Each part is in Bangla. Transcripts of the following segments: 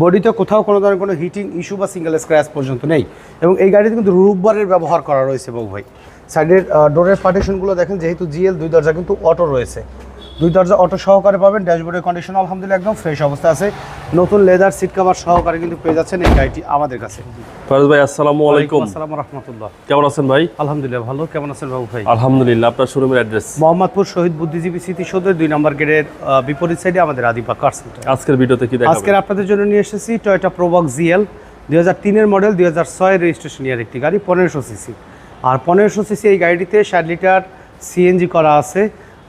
বডিতে কোথাও কোনো ধরনের কোনো হিটিং ইস্যু বা সিঙ্গেল স্ক্র্যাচ পর্যন্ত নেই। এবং এই গাড়িতে কিন্তু রূপবারের ব্যবহার করা রয়েছে বউ ভাই। সাইডের ডোরের পার্টিশনগুলো দেখেন, যেহেতু জিএল দুই দরজা কিন্তু অটো রয়েছে। দুই দরজা অটো সহকারে পাবেন ড্যাশবোর্ডের কন্ডিশন আলহামদুলিল্লাহ একদম ফ্রেশ অবস্থা আছে। নতুন লেদার সিট কভার সহকারে কিন্তু পেয়ে যাচ্ছেন এই গাড়িটি আমাদের কাছে। ফারুজ ভাই আসসালামু আলাইকুম। আসসালাম রহমতুল্লাহ। কেমন আছেন ভাই? আলহামদুলিল্লাহ ভালো। কেমন আছেন বাবু ভাই? আলহামদুলিল্লাহ আপনার শোরুমের অ্যাড্রেস মোহাম্মদপুর শহীদ বুদ্ধিজীবী স্মৃতি সদর দুই নম্বর গেটের বিপরীত সাইডে আমাদের আদিপা কার সেন্টার আজকের ভিডিওতে কি দেখাবেন? আজকের আপনাদের জন্য নিয়ে এসেছি টয়োটা প্রোবক্স জিএল দুই হাজার তিনের মডেল দুই হাজার ছয়ের রেজিস্ট্রেশন ইয়ার একটি গাড়ি পনেরোশো সিসি আর পনেরোশো সিসি এই গাড়িটিতে ষাট লিটার সিএনজি করা আছে।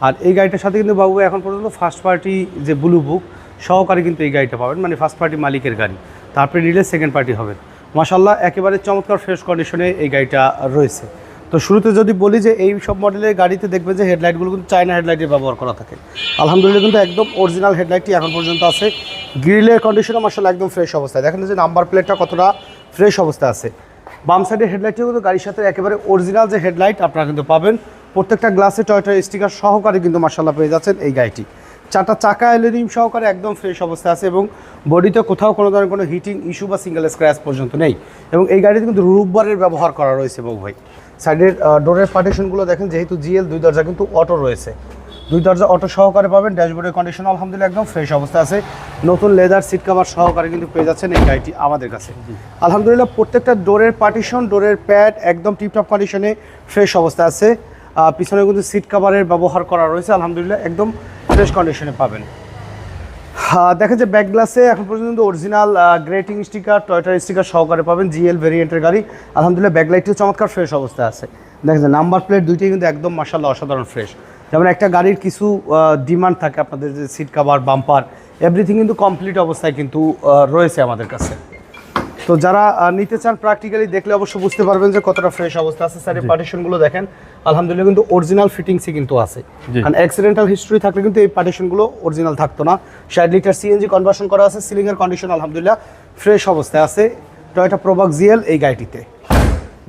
আর এই গাড়িটার সাথে কিন্তু বাবু এখন পর্যন্ত ফার্স্ট পার্টি যে ব্লু বুক সহকারে কিন্তু এই গাড়িটা পাবেন মানে ফার্স্ট পার্টি মালিকের গাড়ি। তারপরে নিলে সেকেন্ড পার্টি হবে। মাসাল্লাহ একেবারে চমৎকার ফ্রেশ কন্ডিশনে এই গাড়িটা রয়েছে। তো শুরুতে যদি বলি যে এই সব মডেলের গাড়িতে দেখবে যে হেডলাইটগুলো কিন্তু চায়না হেডলাইটের ব্যবহার করা থাকে। আলহামদুলিল্লাহ কিন্তু একদম অরিজিনাল হেডলাইটটি এখন পর্যন্ত আছে। গ্রিলের কন্ডিশনও মার্শাল একদম ফ্রেশ অবস্থায়। দেখেন যে নাম্বার প্লেটটা কতটা ফ্রেশ অবস্থায় আছে। বাম সাইডের হেডলাইটটিও কিন্তু গাড়ির সাথে একেবারে অরিজিনাল যে হেডলাইট আপনারা কিন্তু পাবেন। প্রত্যেকটা গ্লাসে টয়টা স্টিকার সহকারে কিন্তু মার্শাল্লাহ পেয়ে যাচ্ছেন এই গাড়িটি। চারটা চাকা এলইডিম সহকারে একদম ফ্রেশ অবস্থায় আছে এবং বডিতে কোথাও কোনো ধরনের কোনো হিটিং ইস্যু বা সিঙ্গেল স্ক্র্যাচ পর্যন্ত নেই। এবং এই গাড়িতে কিন্তু রূপবারের ব্যবহার করা রয়েছে বাবু ভাই। সাইডের ডোরের পার্টিশনগুলো দেখেন, যেহেতু জিএল দুই দরজা কিন্তু অটো রয়েছে। দুই দরজা অটো সহকারে পাবেন ড্যাশবোর্ডের কন্ডিশন আলহামদুলিল্লাহ একদম ফ্রেশ অবস্থা আছে। নতুন লেদার সিট কভার সহকারে কিন্তু পেয়ে যাচ্ছেন এই গাড়িটি আমাদের কাছে। আলহামদুলিল্লাহ প্রত্যেকটা ডোরের পার্টিশন ডোরের প্যাড একদম টিপটপ কন্ডিশনে ফ্রেশ অবস্থা আছে। পিছনে কিন্তু সিট কভারের ব্যবহার করা রয়েছে আলহামদুলিল্লাহ একদম ফ্রেশ কন্ডিশনে পাবেন। দেখেন যে ব্যাক গ্লাসে এখন পর্যন্ত অরিজিনাল গ্রেটিং স্টিকার টয়টার স্টিকার সহকারে পাবেন জিএল ভেরিয়েন্টের গাড়ি। আলহামদুলিল্লাহ ব্যাকলাইটটিও চমৎকার ফ্রেশ অবস্থায় আছে। দেখেন যে নাম্বার প্লেট দুইটাই কিন্তু একদম মাসাল্লাহ অসাধারণ ফ্রেশ যেমন একটা গাড়ির কিছু ডিমান্ড থাকে আপনাদের যে সিট কাভার বাম্পার এভরিথিং কিন্তু কমপ্লিট অবস্থায় কিন্তু রয়েছে আমাদের কাছে। তো যারা নিতে চান প্র্যাকটিক্যালি দেখলে অবশ্য বুঝতে পারবেন যে কতটা ফ্রেশ অবস্থা আছে। স্যারের পার্টিশনগুলো দেখেন আলহামদুলিল্লাহ কিন্তু অরিজিনাল ফিটিংসই কিন্তু আছে। কারণ অ্যাক্সিডেন্টাল হিস্ট্রি থাকলে কিন্তু এই পার্টিশনগুলো অরিজিনাল থাকতো না। ষাট লিটার সিএনজি কনভার্সন করা আছে সিলিংয়ের কন্ডিশন আলহামদুলিল্লাহ ফ্রেশ অবস্থায় আছে। টয়টা প্রোবাক জিএল এই গাড়িটিতে।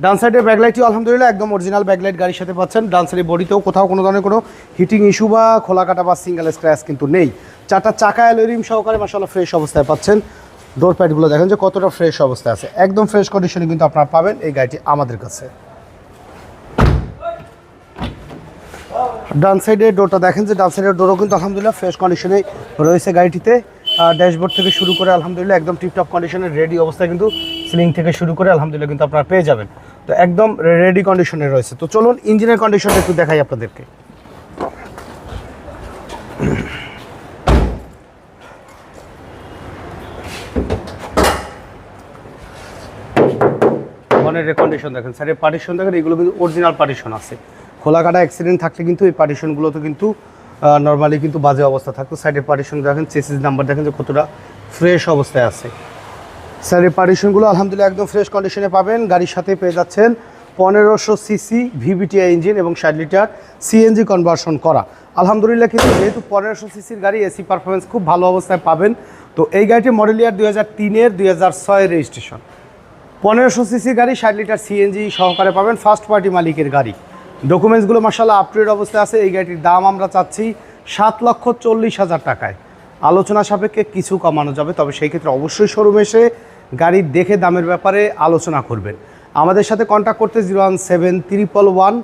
ডান সাইডের ব্যাকলাইটটিও আলহামদুলিল্লাহ একদম অরিজিনাল ব্যাকলাইট গাড়ির সাথে পাচ্ছেন। ডান সাইডের বডিতেও কোথাও কোনো ধরনের কোনো হিটিং ইস্যু বা খোলা কাটা বা সিঙ্গেল স্ক্র্যাচ কিন্তু নেই। চারটা চাকা অ্যালোরিম সহকারে মাসাল্লাহ ফ্রেশ অবস্থায় পাচ্ছেন। ডোর প্যাডগুলো দেখেন যে কতটা ফ্রেশ অবস্থায় আছে। একদম ফ্রেশ কন্ডিশনে কিন্তু আপনারা পাবেন এই গাড়িটি আমাদের কাছে। ডান সাইডের ডোরটা দেখেন যে ডান সাইডের ডোরও কিন্তু আলহামদুলিল্লাহ ফ্রেশ কন্ডিশনে রয়েছে গাড়িটিতে। ড্যাশবোর্ড থেকে শুরু করে আলহামদুলিল্লাহ একদম টিপটপ কন্ডিশনে রেডি অবস্থায় কিন্তু সিলিং থেকে শুরু করে আলহামদুলিল্লাহ কিন্তু আপনারা পেয়ে যাবেন। তো একদম রেডি কন্ডিশনে রয়েছে। তো চলুন ইঞ্জিনের কন্ডিশনটা একটু দেখাই আপনাদেরকে। কন্ডিশন দেখেন স্যারের পার্টিশন দেখেন, এগুলো কিন্তু অরিজিনাল পার্টিশন আছে। খোলা কাটা অ্যাক্সিডেন্ট থাকলে কিন্তু এই পার্টিশনগুলোতে কিন্তু নর্মালি কিন্তু বাজে অবস্থা থাকতো। সাইডের পার্টিশন দেখেন চেসিস নাম্বার দেখেন যে কতটা ফ্রেশ অবস্থায় আছে। স্যারের পার্টিশনগুলো আলহামদুলিল্লাহ একদম ফ্রেশ কন্ডিশনে পাবেন। গাড়ির সাথে পেয়ে যাচ্ছেন পনেরোশো সিসি ভিভিটিআই ইঞ্জিন এবং ষাট লিটার সিএনজি কনভার্সন করা। আলহামদুলিল্লাহ কিন্তু যেহেতু পনেরোশো সিসির গাড়ি এসি পারফরমেন্স খুব ভালো অবস্থায় পাবেন। তো এই গাড়িটি মডেল ইয়ার দুই হাজার তিনের, দুই হাজার ছয়ের রেজিস্ট্রেশন পনেরোশো সিসি গাড়ি, ষাট লিটার সিএনজি সহকারে পাবেন। ফার্স্ট পার্টি মালিকের গাড়ি। ডকুমেন্টসগুলো মাসাল্লাহ আপটুডেট অবস্থায় আছে। এই গাড়িটির দাম আমরা চাচ্ছি সাত লক্ষ চল্লিশ হাজার টাকায়। আলোচনা সাপেক্ষে কিছু কমানো যাবে, তবে সেই ক্ষেত্রে অবশ্যই শোরুমে এসে গাড়ি দেখে দামের ব্যাপারে আলোচনা করবেন। আমাদের সাথে কন্ট্যাক্ট করতে zero one seven, triple one,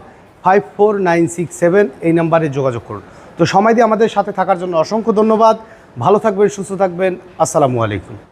five four nine six seven এই নাম্বারে যোগাযোগ করুন। তো সময় দিয়ে আমাদের সাথে থাকার জন্য অসংখ্য ধন্যবাদ। ভালো থাকবেন, সুস্থ থাকবেন। আসসালামু আলাইকুম।